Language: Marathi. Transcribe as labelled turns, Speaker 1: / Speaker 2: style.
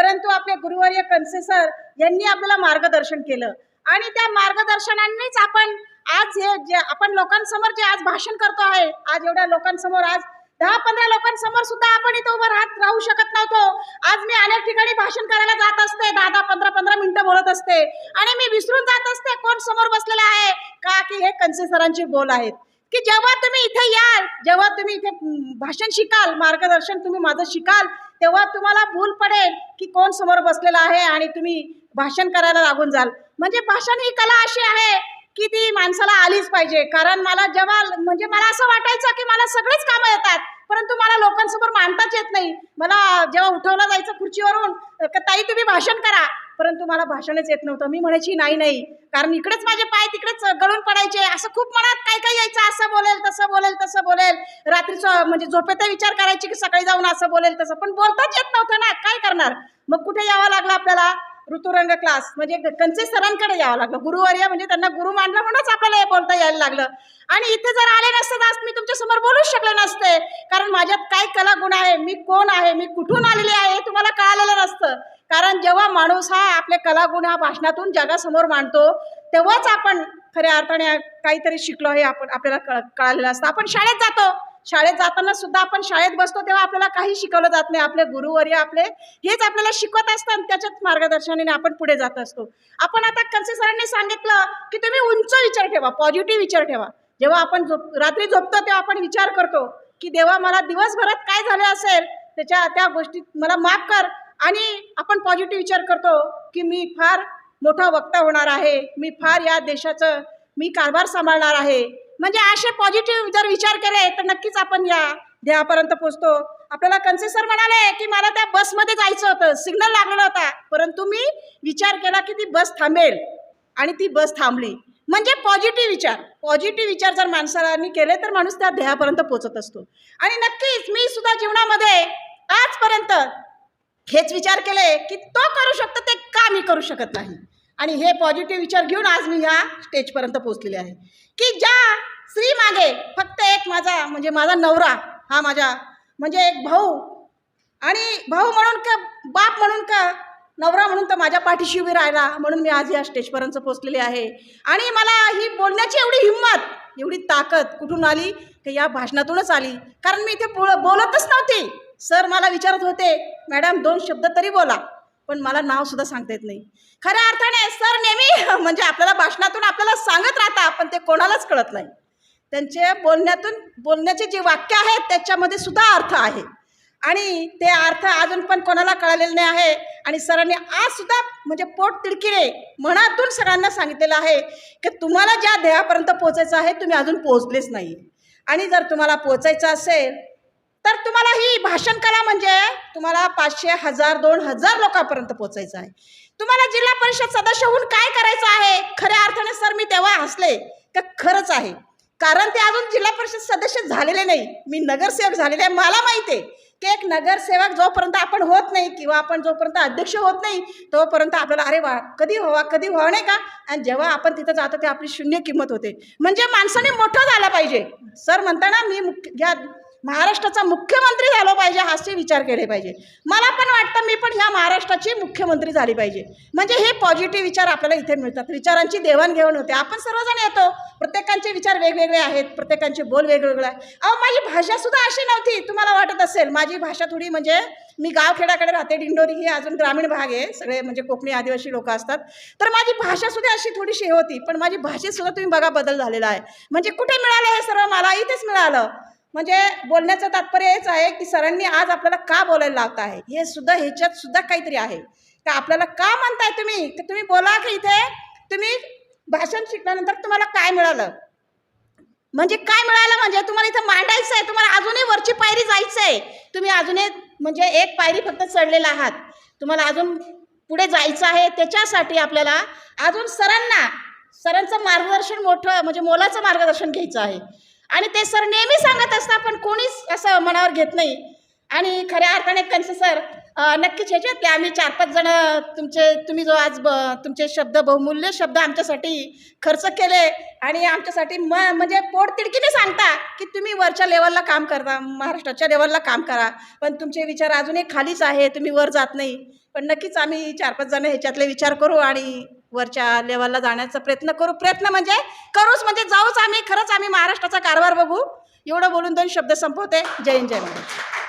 Speaker 1: परंतु आपले गुरुवर्य कनसे सर यांनी आपल्याला मार्गदर्शन केलं. आणि त्या मार्गदर्शनानेच आपण आज हे जे आपण लोकांसमोर जे आज भाषण करतो आहे आज एवढ्या लोकांसमोर आज दहा पंधरा लोकांसमोर सुद्धा आपण इथं उभं राहत राहू शकत नव्हतो. आज मी अनेक ठिकाणी भाषण करायला जात असते दहा दहा पंधरा पंधरा मिनिटं बोलत असते. आणि मी विसरून जात असते कोण समोर बसलेला आहे? का की हे कनसे सरांची बोल आहेत. की जेव्हा तुम्ही इथे याल जेव्हा तुम्ही इथे भाषण शिकाल मार्गदर्शन तुम्ही माझं शिकाल तेव्हा तुम्हाला भूल पडेल की कोण समोर बसलेला आहे आणि तुम्ही भाषण करायला लागून जाल. म्हणजे भाषण ही कला अशी आहे की ती माणसाला आलीच पाहिजे. कारण मला जेव्हा म्हणजे मला असं वाटायचं की मला सगळेच कामं येतात परंतु मला लोकांसमोर मांडताच येत नाही. मला जेव्हा उठवलं जायचं खुर्चीवरून ताई तुम्ही भाषण करा. परंतु मला भाषणच येत नव्हतं. मी म्हणायची नाही नाही. कारण इकडेच माझे पाय तिकडेच गळून पडायचे. असं खूप मनात काय काय यायचं असं बोलेल तसं बोलेल तसं बोलेल. रात्रीचं म्हणजे झोपेत विचार करायची की सकाळी जाऊन असं बोलेल तसं. पण बोलताच येत नव्हतं ना. काय करणार? मग कुठे यावं लागलं आपल्याला? ऋतुरंग क्लास म्हणजे कंचे सरांकडे यावं लागलं. गुरुवर्य म्हणजे त्यांना गुरु मानलं म्हणूनच आपल्याला हे बोलता यायला लागलं. आणि इथे जर आले नसते तर आज मी तुमच्यासमोर बोलूच शकले नसते. कारण माझ्यात काय कला गुण आहे मी कोण आहे मी कुठून आलेली आहे हे तुम्हाला कळालेलं नसतं. कारण जेव्हा माणूस हा आपले कलागुण हा भाषणातून जगासमोर मांडतो तेव्हाच आपण खऱ्या अर्थाने काहीतरी शिकलो हे आपण आपल्याला कळ कळालेलं असतं. आपण शाळेत जातो. शाळेत जाताना सुद्धा आपण शाळेत बसतो तेव्हा आपल्याला काही शिकवलं जात नाही. आपले गुरुवर्य आपले हेच आपल्याला शिकवत असतात आणि त्याच्याच मार्गदर्शनाने आपण पुढे जात असतो. आपण आता कनसे सरांनी सांगितलं की तुम्ही उंच विचार ठेवा पॉझिटिव्ह विचार ठेवा. जेव्हा आपण झोप रात्री झोपतो तेव्हा आपण विचार करतो की देवा मला दिवसभरात काय झालं असेल? त्याच्या त्या गोष्टीत मला माफ कर. आणि आपण पॉझिटिव्ह विचार करतो की मी फार मोठा वक्ता होणार आहे. मी फार या देशाचं मी कारभार सांभाळणार आहे. म्हणजे असे पॉझिटिव्ह जर विचार केले तर नक्कीच आपण या ध्येयापर्यंत पोहोचतो. आपल्याला कन्सेसर म्हणाले की मला त्या बसमध्ये जायचं होतं. सिग्नल लागलेला होता. परंतु मी विचार केला की ती बस थांबेल. आणि ती बस थांबली. म्हणजे पॉझिटिव्ह विचार. पॉझिटिव्ह विचार जर माणसाला केले तर माणूस त्या ध्येयापर्यंत पोचत असतो. आणि नक्कीच मी सुद्धा जीवनामध्ये आजपर्यंत हेच विचार केले की तो करू शकतो ते का मी करू शकत नाही? आणि हे पॉझिटिव्ह विचार घेऊन आज मी ह्या स्टेजपर्यंत पोहोचलेले आहे. की ज्या स्त्री मागे फक्त एक माझा म्हणजे माझा नवरा हा माझा म्हणजे एक भाऊ आणि भाऊ म्हणून का बाप म्हणून का नवरा म्हणून तर माझ्या पाठीशी उभी राहिला म्हणून मी आज या स्टेजपर्यंत पोचलेली आहे. आणि मला ही बोलण्याची एवढी हिंमत एवढी ताकद कुठून आली की या भाषणातूनच आली. कारण मी इथे बोल बोलतच नव्हते. सर मला विचारत होते मॅडम दोन शब्द तरी बोला. पण मला नाव सुद्धा सांगता येत नाही. खऱ्या अर्थाने सर नेहमी म्हणजे आपल्याला भाषणातून आपल्याला सांगत राहता पण ते कोणालाच कळत नाही. त्यांचे बोलण्यातून बोलण्याचे जे वाक्य आहेत त्याच्यामध्ये सुद्धा अर्थ आहे. आणि ते अर्थ अजून पण कोणाला कळालेले नाही आहे. आणि सरांनी आज सुद्धा म्हणजे पोट तिडकीने मनातून सगळ्यांना सांगितलेलं आहे की तुम्हाला ज्या ध्येयापर्यंत पोचायचं आहे तुम्ही अजून पोहोचलेच नाही आणि जर तुम्हाला पोचायचं असेल तर तुम्हाला ही भाषण कला म्हणजे तुम्हाला पाचशे हजार दोन हजार लोकांपर्यंत पोचायचं आहे. तुम्हाला जिल्हा परिषद सदस्य होऊन काय करायचं आहे? खऱ्या अर्थाने सर मी तेव्हा हसले का खरंच आहे. कारण ते अजून जिल्हा परिषद सदस्य झालेले नाही. मी नगरसेवक झालेले आहे. मला माहिती आहे की एक नगरसेवक जोपर्यंत आपण होत नाही किंवा आपण जोपर्यंत अध्यक्ष होत नाही तोपर्यंत आपल्याला अरे वा कधी व्हावा कधी व्हावं नाही का? आणि जेव्हा आपण तिथं जातो ते आपली शून्य किंमत होते. म्हणजे माणसाने मोठं झालं पाहिजे. सर म्हणताना मी मुख्य घ्या महाराष्ट्राचा मुख्यमंत्री झालो पाहिजे हाचे विचार केले पाहिजे. मला पण वाटतं मी पण ह्या महाराष्ट्राची मुख्यमंत्री झाली पाहिजे. म्हणजे हे पॉझिटिव्ह विचार आपल्याला इथे मिळतात. विचारांची देवाणघेवाण होते. आपण सर्वजण येतो. प्रत्येकांचे विचार वेगवेगळे आहेत. प्रत्येकांचे बोल वेगवेगळे आहे अहो माझी भाषा सुद्धा अशी नव्हती. तुम्हाला वाटत असेल माझी भाषा थोडी म्हणजे मी गावखेड्याकडे राहते. डिंडोरी ही अजून ग्रामीण भाग आहे. सगळे म्हणजे कोकणी आदिवासी लोक असतात. तर माझी भाषासुद्धा अशी थोडीशी होती. पण माझी भाषेतसुद्धा तुम्ही बघा बदल झालेला आहे. म्हणजे कुठे मिळालं हे सर्व? मला इथेच मिळालं. म्हणजे बोलण्याचं तात्पर्य हेच आहे की सरांनी आज आपल्याला का बोलायला लावत आहे? हे सुद्धा ह्याच्यात सुद्धा काहीतरी आहे. का आपल्याला का म्हणताय तुम्ही? की तुम्ही बोला की इथे? तुम्ही भाषण शिकल्यानंतर तुम्हाला काय मिळालं? म्हणजे काय मिळालं म्हणजे? तुम्हाला इथं मांडायचं आहे तुम्हाला अजूनही वरची पायरी जायचं आहे. तुम्ही अजूनही म्हणजे एक पायरी फक्त चढलेला आहात. तुम्हाला अजून पुढे जायचं आहे त्याच्यासाठी आपल्याला अजून सरांना सरांचं मार्गदर्शन मोठं म्हणजे मोलाचं मार्गदर्शन घ्यायचं आहे. आणि ते सर नेहमी सांगत असतात पण कोणीच असं मनावर घेत नाही. आणि खऱ्या अर्थाने त्यांचं सर नक्कीच ह्याच्यात आम्ही चार पाच जण तुमचे तुम्ही जो आज ब तुमचे शब्द बहुमूल्य शब्द आमच्यासाठी खर्च केले आणि आमच्यासाठी म म्हणजे पोटतिडकीने सांगता की तुम्ही वरच्या लेवलला काम करता महाराष्ट्राच्या लेवलला काम करा. पण तुमचे विचार अजूनही खालीच आहे तुम्ही वर जात नाही. पण नक्कीच आम्ही चार पाच जण ह्याच्यातले विचार करू आणि वरच्या लेवलला जाण्याचा प्रयत्न करू प्रयत्न म्हणजे करूच म्हणजे जाऊच आम्ही खरंच आम्ही महाराष्ट्राचा कारभार बघू. एवढं बोलून दोन शब्द संपवते. जय हिंद जय महाराष्ट्र